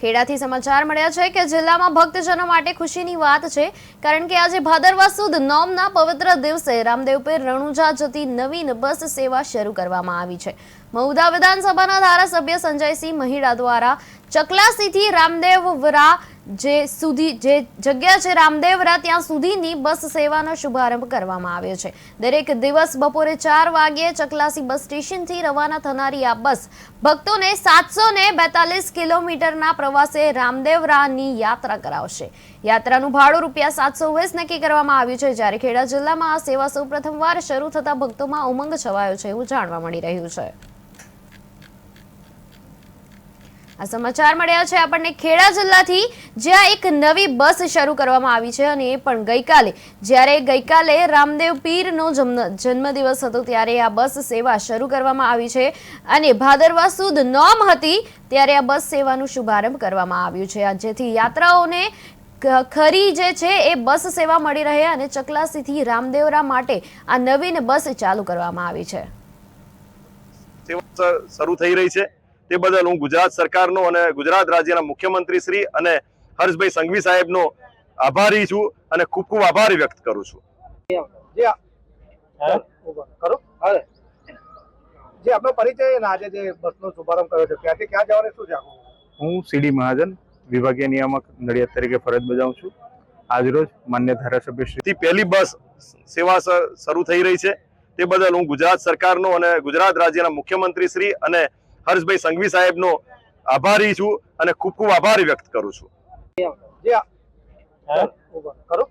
ખેડાથી સમાચાર મળ્યા છે કે જિલ્લામાં ભક્તજનો માટે ખુશીની વાત છે, કારણ કે આજે ભાદરવા સુદ નોમના પવિત્ર દિવસે રામદેવ પીર રણુજા જતી નવીન બસ સેવા શરૂ કરવામાં આવી છે. મહુધા વિધાનસભાના ધારાસભ્ય સંજયસિંહ મહિડા દ્વારા ચકલાસીથી રામદેવરા જે સુધી જે જગ્યા છે રામદેવરા, ત્યાં સુધીની બસ સેવાનો શુભારંભ કરવામાં આવ્યો છે. દરેક દિવસ બપોરે ચાર વાગ્યે ચકલાસી બસ સ્ટેશનથી રવાના થનારી આ બસ ભક્તોને સાતસો ને બેતાલીસ કિલોમીટરના પ્રવાસે રામદેવરાની યાત્રા કરાવશે. યાત્રાનું ભાડું રૂપિયા સાતસો વીસ નક્કી કરવામાં આવ્યું છે. જ્યારે ખેડા જિલ્લામાં આ સેવા સૌ પ્રથમવાર શરૂ થતાં ભક્તોમાં ઉમંગ છવાયો છે એવું જાણવા મળી રહ્યું છે. આ સમાચાર મળ્યા છે આપણને ખેડા જિલ્લાથી, જ્યાં એક નવી બસ શરૂ કરવામાં આવી છે અને એ પણ ગઈકાલે. જ્યારે ગઈકાલે રામદેવ પીરનો જન્મદિવસ હતો, ત્યારે આ બસ સેવા શરૂ કરવામાં આવી છે અને ભાદરવા સુદ નોમ હતી, ત્યારે આ બસ સેવાનું શુભારંભ કરવામાં આવ્યું છે. જેથી યાત્રાઓને ખરી જે છે એ બસ સેવા મળી રહે અને ચકલાસીથી રામદેવરા માટે આ નવીન બસ ચાલુ કરવામાં આવી છે. શરૂ થઈ રહી છે. તે બદલ હું ગુજરાત સરકારનો અને ગુજરાત રાજ્યના મુખ્યમંત્રી શ્રી અને હર્ષભાઈ સંઘવી સાહેબનો આભારી છું અને ખૂબ ખૂબ આભાર વ્યક્ત કરું છું. કરો. જે પરિચય આજે જે બસનો શુભારંભ કર્યો છે ક્યાંથી ક્યાં જવાનું શું છે હું સીડી મહાજન વિભાગીય નિયામક નડિયાદ તરીકે ફરજ બજાવું છું. આજરોજ માન્ય ધારાસભ્ય શ્રી થી પહેલી બસ સેવા શરૂ થઈ રહી છે. તે બદલ હું ગુજરાત સરકારનો અને ગુજરાત રાજ્યના મુખ્યમંત્રી શ્રી અને હર્ષભાઈ સંઘવી સાહેબનો આભારી છું અને ખૂબ ખૂબ આભાર વ્યક્ત કરું છું. કરો